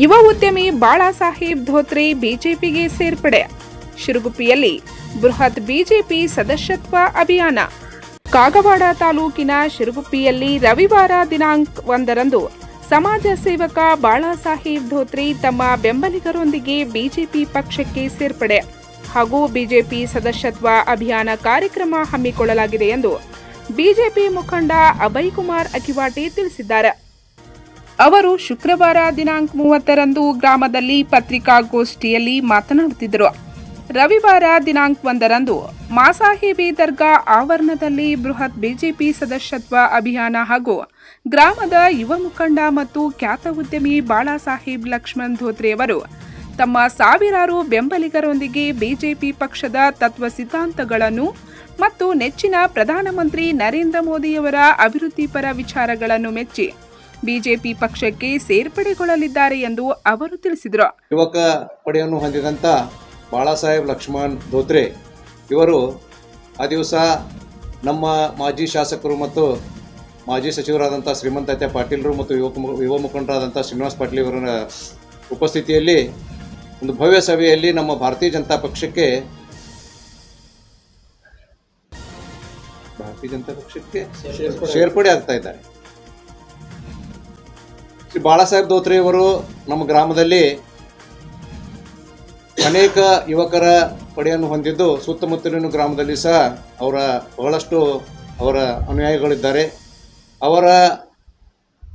ಯುವ ಉದ್ಯಮಿ ಬಾಳಾ ಸಾಹೇಬ್ ಧೋತ್ರೆ ಬಿಜೆಪಿಗೆ ಸೇರ್ಪಡೆ. ಶಿರುಗುಪ್ಪಿಯಲ್ಲಿ ಬೃಹತ್ ಬಿಜೆಪಿ ಸದಸ್ಯತ್ವ ಅಭಿಯಾನ. ಕಾಗವಾಡ ತಾಲೂಕಿನ ಶಿರುಗುಪ್ಪಿಯಲ್ಲಿ ರವಿವಾರ ದಿನಾಂಕ ಒಂದರಂದು ಸಮಾಜ ಸೇವಕ ಬಾಳಾ ಸಾಹೇಬ್ ಧೋತ್ರಿ ತಮ್ಮ ಬೆಂಬಲಿಗರೊಂದಿಗೆ ಬಿಜೆಪಿ ಪಕ್ಷಕ್ಕೆ ಸೇರ್ಪಡೆ ಹಾಗೂ ಬಿಜೆಪಿ ಸದಸ್ಯತ್ವ ಅಭಿಯಾನ ಕಾರ್ಯಕ್ರಮ ಹಮ್ಮಿಕೊಳ್ಳಲಾಗಿದೆ ಎಂದು ಬಿಜೆಪಿ ಮುಖಂಡ ಅಭಯ್ ಕುಮಾರ್ ಅಕಿವಾಟಿ ತಿಳಿಸಿದ್ದಾರೆ. ಅವರು ಶುಕ್ರವಾರ ದಿನಾಂಕ ಮೂವತ್ತರಂದು ಗ್ರಾಮದಲ್ಲಿ ಪತ್ರಿಕಾಗೋಷ್ಠಿಯಲ್ಲಿ ಮಾತನಾಡುತ್ತಿದ್ದರು. ರವಿವಾರ ದಿನಾಂಕ ಒಂದರಂದು ಮಾಸಾಹೇಬಿ ದರ್ಗಾ ಆವರಣದಲ್ಲಿ ಬೃಹತ್ ಬಿಜೆಪಿ ಸದಸ್ಯತ್ವ ಅಭಿಯಾನ ಹಾಗೂ ಗ್ರಾಮದ ಯುವ ಮುಖಂಡ ಮತ್ತು ಖ್ಯಾತ ಉದ್ಯಮಿ ಬಾಳಾಸಾಹೇಬ್ ಲಕ್ಷ್ಮಣ್ ಧೋತ್ರೆಯವರು ತಮ್ಮ ಸಾವಿರಾರು ಬೆಂಬಲಿಗರೊಂದಿಗೆ ಬಿಜೆಪಿ ಪಕ್ಷದ ತತ್ವ ಸಿದ್ಧಾಂತಗಳನ್ನು ಮತ್ತು ನೆಚ್ಚಿನ ಪ್ರಧಾನಮಂತ್ರಿ ನರೇಂದ್ರ ಮೋದಿಯವರ ಅಭಿವೃದ್ಧಿಪರ ವಿಚಾರಗಳನ್ನು ಮೆಚ್ಚಿ ಬಿಜೆಪಿ ಪಕ್ಷಕ್ಕೆ ಸೇರ್ಪಡೆಗೊಳ್ಳಲಿದ್ದಾರೆ ಎಂದು ಅವರು ತಿಳಿಸಿದರು. ಯುವಕ ಪಡೆಯನ್ನು ಹೊಂದಿದಂಥ ಬಾಳಾಸಾಹೇಬ್ ಲಕ್ಷ್ಮಣ್ ಧೋತ್ರೆ ಇವರು ಆ ದಿವಸ ನಮ್ಮ ಮಾಜಿ ಶಾಸಕರು ಮತ್ತು ಮಾಜಿ ಸಚಿವರಾದಂಥ ಶ್ರೀಮಂತ ಪಾಟೀಲರು ಮತ್ತು ಯುವಕ ಮು- ಯುವ ಮುಖಂಡರಾದಂಥ ಶ್ರೀನಿವಾಸ್ ಪಾಟೀಲ್ ಇವರ ಉಪಸ್ಥಿತಿಯಲ್ಲಿ ಒಂದು ಭವ್ಯ ಸಭೆಯಲ್ಲಿ ನಮ್ಮ ಭಾರತೀಯ ಜನತಾ ಪಕ್ಷಕ್ಕೆ ಭಾರತೀಯ ಜನತಾ ಪಕ್ಷಕ್ಕೆ ಸೇರ್ಪಡೆ ಆಗ್ತಾ ಇದ್ದಾರೆ. ಶ್ರೀ ಬಾಳಾಸಾಹೇಬ್ ಧೋತ್ರೆ ಅವರು ನಮ್ಮ ಗ್ರಾಮದಲ್ಲಿ ಅನೇಕ ಯುವಕರ ಪಡೆಯನ್ನು ಹೊಂದಿದ್ದು ಸುತ್ತಮುತ್ತಲಿನ ಗ್ರಾಮದಲ್ಲಿ ಸಹ ಅವರ ಬಹಳಷ್ಟು ಅವರ ಅನುಯಾಯಿಗಳಿದ್ದಾರೆ. ಅವರ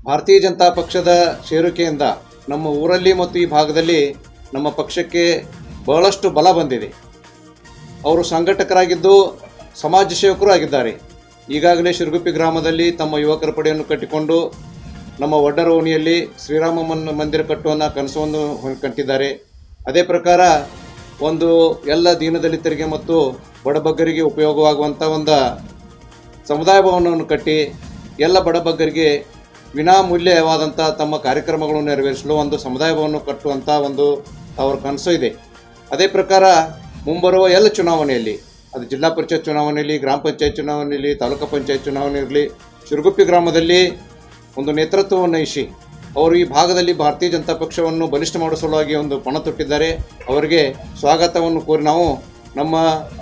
ಭಾರತೀಯ ಜನತಾ ಪಕ್ಷದ ಸೇರಿಕೆಯಿಂದ ನಮ್ಮ ಊರಲ್ಲಿ ಮತ್ತು ಈ ಭಾಗದಲ್ಲಿ ನಮ್ಮ ಪಕ್ಷಕ್ಕೆ ಬಹಳಷ್ಟು ಬಲ ಬಂದಿದೆ. ಅವರು ಸಂಘಟಕರಾಗಿದ್ದು ಸಮಾಜ ಸೇವಕರು ಆಗಿದ್ದಾರೆ. ಈಗಾಗಲೇ ಶಿರುಗುಪ್ಪಿ ಗ್ರಾಮದಲ್ಲಿ ತಮ್ಮ ಯುವಕರ ಪಡೆಯನ್ನು ಕಟ್ಟಿಕೊಂಡು ನಮ್ಮ ವಡ್ಡರ ಓಣಿಯಲ್ಲಿ ಶ್ರೀರಾಮ ಮಂದಿರ ಕಟ್ಟುವನ್ನ ಕನಸವನ್ನು ಕಂಟಿದ್ದಾರೆ ಅದೇ ಪ್ರಕಾರ ಒಂದು ಎಲ್ಲ ದೀನದಲಿತರಿಗೆ ಮತ್ತು ಬಡಬಗ್ಗರಿಗೆ ಉಪಯೋಗವಾಗುವಂಥ ಒಂದು ಸಮುದಾಯ ಭವನವನ್ನು ಕಟ್ಟಿ ಎಲ್ಲ ಬಡಬಗ್ಗರಿಗೆ ವಿನಾಮೂಲ್ಯವಾದಂಥ ತಮ್ಮ ಕಾರ್ಯಕ್ರಮಗಳನ್ನು ನೆರವೇರಿಸಲು ಒಂದು ಸಮುದಾಯ ಭವನ ಕಟ್ಟುವಂಥ ಒಂದು ಅವರ ಕನಸು ಇದೆ. ಅದೇ ಪ್ರಕಾರ ಮುಂಬರುವ ಎಲ್ಲ ಚುನಾವಣೆಯಲ್ಲಿ, ಅದು ಜಿಲ್ಲಾ ಪರಿಷತ್ ಚುನಾವಣೆಯಲ್ಲಿ, ಗ್ರಾಮ ಪಂಚಾಯತ್ ಚುನಾವಣೆಯಲ್ಲಿ, ತಾಲೂಕು ಪಂಚಾಯತ್ ಚುನಾವಣೆ ಇರಲಿ ಶಿರುಗುಪ್ಪಿ ಗ್ರಾಮದಲ್ಲಿ ಒಂದು ನೇತೃತ್ವವನ್ನು ಇಸಿ. ಅವರು ಈ ಭಾಗದಲ್ಲಿ ಭಾರತೀಯ ಜನತಾ ಪಕ್ಷವನ್ನು ಬಲಿಷ್ಠ ಮಾಡುವ ಸಲುವಾಗಿ ಒಂದು ಪಣ ತೊಟ್ಟಿದ್ದಾರೆ. ಅವರಿಗೆ ಸ್ವಾಗತವನ್ನು ಕೋರಿ ನಾವು ನಮ್ಮ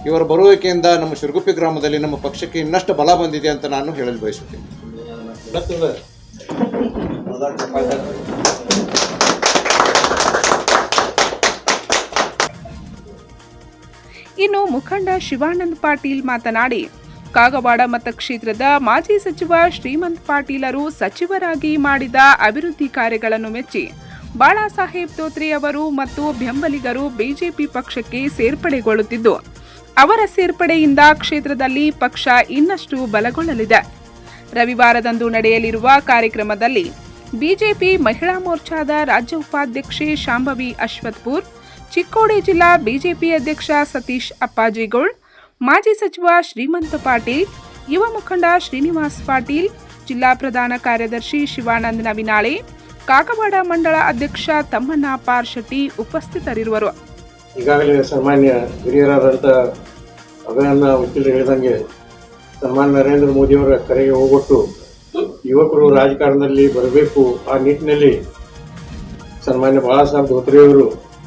ಇವರ ಬರುವಿಕೆಯಿಂದ ನಮ್ಮ ಶಿರಗುಪ್ಪಿ ಗ್ರಾಮದಲ್ಲಿ ನಮ್ಮ ಪಕ್ಷಕ್ಕೆ ಇನ್ನಷ್ಟು ಬಲ ಬಂದಿದೆ ಅಂತ ನಾನು ಹೇಳಲು ಬಯಸುತ್ತೇನೆ. ಇನ್ನು ಮುಖಂಡ ಶಿವಾನಂದ್ ಪಾಟೀಲ್ ಮಾತನಾಡಿ ಕಾಗವಾಡ ಮತಕ್ಷೇತ್ರದ ಮಾಜಿ ಸಚಿವ ಶ್ರೀಮಂತ್ ಪಾಟೀಲರು ಸಚಿವರಾಗಿ ಮಾಡಿದ ಅಭಿವೃದ್ಧಿ ಕಾರ್ಯಗಳನ್ನು ಮೆಚ್ಚಿ ಬಾಳಾಸಾಹೇಬ್ ತೋತ್ರಿ ಅವರು ಮತ್ತು ಬೆಂಬಲಿಗರು ಬಿಜೆಪಿ ಪಕ್ಷಕ್ಕೆ ಸೇರ್ಪಡೆಗೊಳ್ಳುತ್ತಿದ್ದು, ಅವರ ಸೇರ್ಪಡೆಯಿಂದ ಕ್ಷೇತ್ರದಲ್ಲಿ ಪಕ್ಷ ಇನ್ನಷ್ಟು ಬಲಗೊಳ್ಳಲಿದೆ. ರವಿವಾರದಂದು ನಡೆಯಲಿರುವ ಕಾರ್ಯಕ್ರಮದಲ್ಲಿ ಬಿಜೆಪಿ ಮಹಿಳಾ ಮೋರ್ಚಾದ ರಾಜ್ಯ ಉಪಾಧ್ಯಕ್ಷೆ ಶಾಂಭವಿ ಅಶ್ವತ್ಪುರ್, ಚಿಕ್ಕೋಡಿ ಜಿಲ್ಲಾ ಬಿಜೆಪಿ ಅಧ್ಯಕ್ಷ ಸತೀಶ್ ಅಪ್ಪಾಜಿಗೋಳ್ ಮಾಜಿ ಸಚಿವ ಶ್ರೀಮಂತ ಪಾಟೀಲ್, ಯುವ ಮುಖಂಡ ಶ್ರೀನಿವಾಸ್ ಪಾಟೀಲ್, ಜಿಲ್ಲಾ ಪ್ರಧಾನ ಕಾರ್ಯದರ್ಶಿ ಶಿವಾನಂದ ನವಿನಾಳೆ, ಕಾಕವಾಡ ಮಂಡಳ ಅಧ್ಯಕ್ಷ ತಮ್ಮಣ್ಣ ಪಾರ್ಶೆಟ್ಟಿ ಉಪಸ್ಥಿತರಿರುವರು. ಈಗಾಗಲೇ ಸನ್ಮಾನ್ಯ ಹಿರಿಯರಾದಂಥ ಅಭಿನಂದ ವಕೀಲರು ಹೇಳಿದಂಗೆ ಸನ್ಮಾನ್ಯ ನರೇಂದ್ರ ಮೋದಿಯವರ ಕರೆಗೆ ಹೋಗೊಟ್ಟು ಯುವಕರು ರಾಜಕಾರಣದಲ್ಲಿ ಬರಬೇಕು. ಆ ನಿಟ್ಟಿನಲ್ಲಿ ಸನ್ಮಾನ್ಯ ಬಾಳಾಸಾಹೇಬ್ ಧೋತ್ರೆಯವರು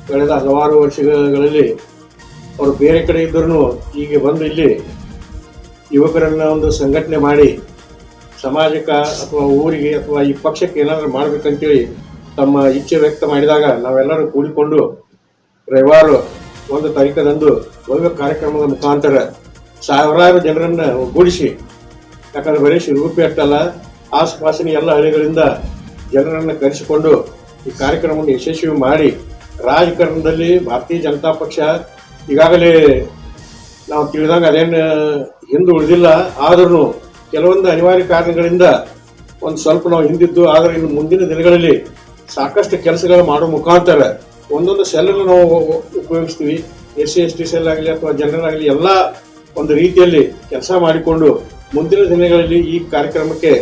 ಕಳೆದ ಹಲವಾರು ವರ್ಷಗಳಲ್ಲಿ ಅವರು ಬೇರೆ ಕಡೆ ಇದ್ದರೂ ಈಗ ಬಂದು ಇಲ್ಲಿ ಯುವಕರನ್ನು ಒಂದು ಸಂಘಟನೆ ಮಾಡಿ ಸಮಾಜಕ್ಕೆ ಅಥವಾ ಊರಿಗೆ ಅಥವಾ ಈ ಪಕ್ಷಕ್ಕೆ ಏನಾದರೂ ಮಾಡಬೇಕಂತೇಳಿ ತಮ್ಮ ಇಚ್ಛೆ ವ್ಯಕ್ತ ಮಾಡಿದಾಗ ನಾವೆಲ್ಲರೂ ಕೂಡಿಕೊಂಡು ರವಿವಾರ ಒಂದು ತಾರೀಕದಂದು ಭವ್ಯ ಕಾರ್ಯಕ್ರಮದ ಮುಖಾಂತರ ಸಾವಿರಾರು ಜನರನ್ನು ಒಗ್ಗೂಡಿಸಿ, ಯಾಕಂದರೆ ಬರೀ ಶಿರುಗುಪ್ಪಿ ಅಟ್ಟಲ್ಲ ಆಸುಪಾಸಿನ ಎಲ್ಲ ಹಳ್ಳಿಗಳಿಂದ ಜನರನ್ನು ಕರೆಸಿಕೊಂಡು ಈ ಕಾರ್ಯಕ್ರಮವನ್ನು ಯಶಸ್ವಿ ಮಾಡಿ, ರಾಜಕಾರಣದಲ್ಲಿ ಭಾರತೀಯ ಜನತಾ ಪಕ್ಷ ಈಗಾಗಲೇ ನಾವು ತಿಳಿದಂಗೆ ಅದೇನು ಹಿಂದೆ ಉಳಿದಿಲ್ಲ. ಆದ್ರೂ ಕೆಲವೊಂದು ಅನಿವಾರ್ಯ ಕಾರಣಗಳಿಂದ ಒಂದು ಸ್ವಲ್ಪ ನಾವು ಹಿಂದಿದ್ದು, ಆದರೆ ಇನ್ನು ಮುಂದಿನ ದಿನಗಳಲ್ಲಿ ಸಾಕಷ್ಟು ಕೆಲಸಗಳು ಮಾಡೋ ಮುಖಾಂತರ ಒಂದೊಂದು ಸೆಲ್ಲನ್ನು ನಾವು ಉಪಯೋಗಿಸ್ತೀವಿ. S C, S T cell ಆಗಲಿ ಅಥವಾ ಜನರಲ್ ಆಗಲಿ ಎಲ್ಲ ಒಂದು ರೀತಿಯಲ್ಲಿ ಕೆಲಸ ಮಾಡಿಕೊಂಡು ಮುಂದಿನ ದಿನಗಳಲ್ಲಿ ಈ ಕಾರ್ಯಕ್ರಮಕ್ಕೆ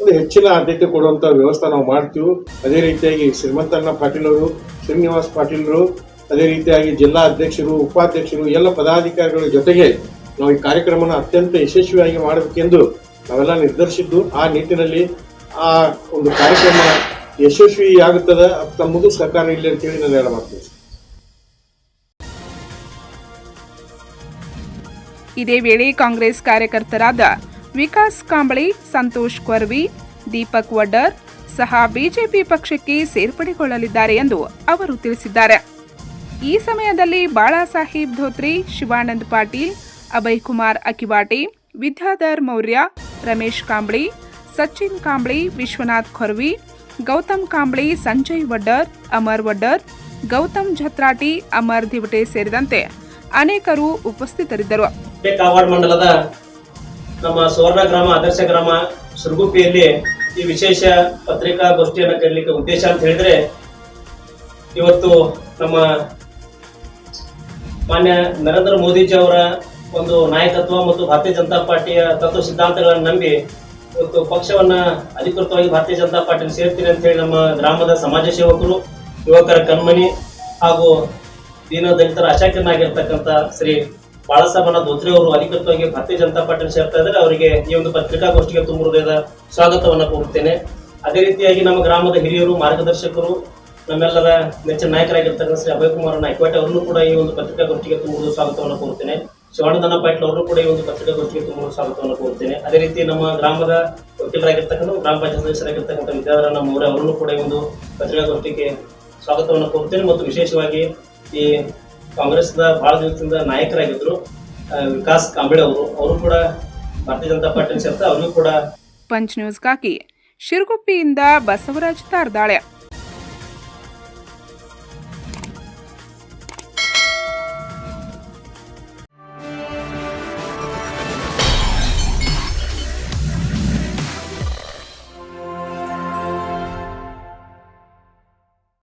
ಒಂದು ಹೆಚ್ಚಿನ ಆದ್ಯತೆ ಕೊಡುವಂಥ ವ್ಯವಸ್ಥೆ ನಾವು ಮಾಡ್ತೀವಿ. ಅದೇ ರೀತಿಯಾಗಿ ಶ್ರೀಮಂತಣ್ಣ ಪಾಟೀಲ್ ಅವರು, ಶ್ರೀನಿವಾಸ್ ಪಾಟೀಲ್ರು ಅದೇ ರೀತಿಯಾಗಿ ಜಿಲ್ಲಾ ಅಧ್ಯಕ್ಷರು, ಉಪಾಧ್ಯಕ್ಷರು, ಎಲ್ಲ ಪದಾಧಿಕಾರಿಗಳ ಜೊತೆಗೆ ನಾವು ಈ ಕಾರ್ಯಕ್ರಮನ ಅತ್ಯಂತ ಯಶಸ್ವಿಯಾಗಿ ಮಾಡಬೇಕೆಂದು ನಾವೆಲ್ಲ ನಿರ್ಧರಿಸಿದ್ದು, ಆ ನಿಟ್ಟಿನಲ್ಲಿ ಆ ಒಂದು ಕಾರ್ಯಕ್ರಮ ಯಶಸ್ವಿ ಆಗುತ್ತದ ತಮ್ಮದು ಸರ್ಕಾರ ಇಲ್ಲ ಅಂತೇಳಿ ನಾನು ಹೇಳ ಇದೇ ವೇಳೆ ಕಾಂಗ್ರೆಸ್ ಕಾರ್ಯಕರ್ತರಾದ ವಿಕಾಸ್ ಕಾಂಬಳಿ, ಸಂತೋಷ್ ಕೊರ್ವಿ, ದೀಪಕ್ ವಡ್ಡರ್ ಸಹ ಬಿಜೆಪಿ ಪಕ್ಷಕ್ಕೆ ಸೇರ್ಪಡೆಗೊಳ್ಳಲಿದ್ದಾರೆ ಎಂದು ಅವರು ತಿಳಿಸಿದ್ದಾರೆ. ಈ ಸಮಯದಲ್ಲಿ ಬಾಳಾಸಾಹೇಬ್ ಧೋತ್ರಿ, ಶಿವಾನಂದ್ ಪಾಟೀಲ್, ಅಭಯ್ ಕುಮಾರ್ ಅಕಿವಾಟಿ, ವಿದ್ಯಾಧರ್ ಮೌರ್ಯ, ರಮೇಶ್ ಕಾಂಬ್ಳಿ, ಸಚಿನ್ ಕಾಂಬ್ಳಿ, ವಿಶ್ವನಾಥ್ ಖೊರ್ವಿ ಗೌತಮ್ ಕಾಂಬ್ಳಿ, ಸಂಜಯ್ ವಡ್ಡರ್, ಅಮರ್ ವಡ್ಡರ್, ಗೌತಮ್ ಝತ್ರಾಟಿ ಅಮರ್ ದಿವಟೆ ಸೇರಿದಂತೆ ಅನೇಕರು ಉಪಸ್ಥಿತರಿದ್ದರು. ಮಂಡಲದ ನಮ್ಮ ಸುವರ್ಣ ಗ್ರಾಮ, ಆದರ್ಶ ಗ್ರಾಮ ಸುರಗುಪ್ಪಿಯಲ್ಲಿ ಈ ವಿಶೇಷ ಪತ್ರಿಕಾಗೋಷ್ಠಿಯನ್ನು ಕರೀಲಿಕ್ಕೆ ಉದ್ದೇಶ ಅಂತ ಹೇಳಿದ್ರೆ, ಇವತ್ತು ನಮ್ಮ ಮಾನ್ಯ ನರೇಂದ್ರ ಮೋದಿಜಿ ಅವರ ಒಂದು ನಾಯಕತ್ವ ಮತ್ತು ಭಾರತೀಯ ಜನತಾ ಪಾರ್ಟಿಯ ತತ್ವ ಸಿದ್ಧಾಂತಗಳನ್ನು ನಂಬಿ ಇವತ್ತು ಪಕ್ಷವನ್ನ ಅಧಿಕೃತವಾಗಿ ಭಾರತೀಯ ಜನತಾ ಪಾರ್ಟಿಯಲ್ಲಿ ಸೇರ್ತೀನಿ ಅಂತ ಹೇಳಿ ನಮ್ಮ ಗ್ರಾಮದ ಸಮಾಜ ಸೇವಕರು, ಯುವಕರ ಕಣ್ಮಣಿ ಹಾಗೂ ದೀನ ದಲಿತರ ಆಶಾಕಿರನಾಗಿರ್ತಕ್ಕಂಥ ಶ್ರೀ ಬಾಳಸಾಬನ ಧೋತ್ರಿ ಅವರು ಅಧಿಕೃತವಾಗಿ ಭಾರತೀಯ ಜನತಾ ಪಾರ್ಟಿಯಲ್ಲಿ ಸೇರ್ತಾ ಇದ್ದಾರೆ. ಅವರಿಗೆ ಈ ಒಂದು ಪತ್ರಿಕಾಗೋಷ್ಠಿಗೆ ತುಂಬ ಹೃದಯದ ಸ್ವಾಗತವನ್ನು ಕೋರುತ್ತೇನೆ. ಅದೇ ರೀತಿಯಾಗಿ ನಮ್ಮ ಗ್ರಾಮದ ಹಿರಿಯರು, ಮಾರ್ಗದರ್ಶಕರು ನಮ್ಮೆಲ್ಲರ ನೆಚ್ಚಿನ ನಾಯಕರಾಗಿರ್ತಕ್ಕಂಥ ಶ್ರೀ ಅಭಯ್ ಕುಮಾರ್ ನಾಯ್ಕವಾಟೆ ಅವರನ್ನು ಕೂಡ ಈ ಒಂದು ಪತ್ರಿಕಾಗೋಷ್ಠಿಗೆ ತುಂಬುವ ಸ್ವಾಗತವನ್ನು ಕೋರುತ್ತೇನೆ. ಶಿವಾನಂದನ ಪಾಟೀಲ್ ಅವರು ಕೂಡ ಈ ಒಂದು ಪತ್ರಿಕಾಗೋಷ್ಠಿಗೆ ತುಂಬುವ ಸ್ವಾಗತವನ್ನು ಕೋರುತ್ತೇನೆ. ಅದೇ ರೀತಿ ನಮ್ಮ ಗ್ರಾಮದ ವಕೀಲರಾಗಿರ್ತಕ್ಕಂಥ ಗ್ರಾಮ ಪಂಚಾಯತ್ ಸದಸ್ಯರಾಗಿರ್ತಕ್ಕಂಥ ವಿದ್ಯಾಧರ ನಮ್ಮವರೇ ಅವರನ್ನು ಕೂಡ ಈ ಒಂದು ಪತ್ರಿಕಾಗೋಷ್ಠಿಗೆ ಸ್ವಾಗತವನ್ನು ಕೋರುತ್ತೇನೆ ಮತ್ತು ವಿಶೇಷವಾಗಿ ಈ ಕಾಂಗ್ರೆಸ್ನ ಬಹಳ ದಿವಸದಿಂದ ನಾಯಕರಾಗಿದ್ದರು ವಿಕಾಸ್ ಕಾಂಬಳೆ ಅವರು. ಅವರು ಕೂಡ ಭಾರತೀಯ ಜನತಾ ಪಾರ್ಟಿ ಸೇರ್ತಾ ಅವರು ಕೂಡ ಪಂಚ್ ನ್ಯೂಸ್ಗಾಗಿ ಶಿರಗುಪ್ಪಿಯಿಂದ ಬಸವರಾಜ್ ತಾರ್ದಾಳೆ.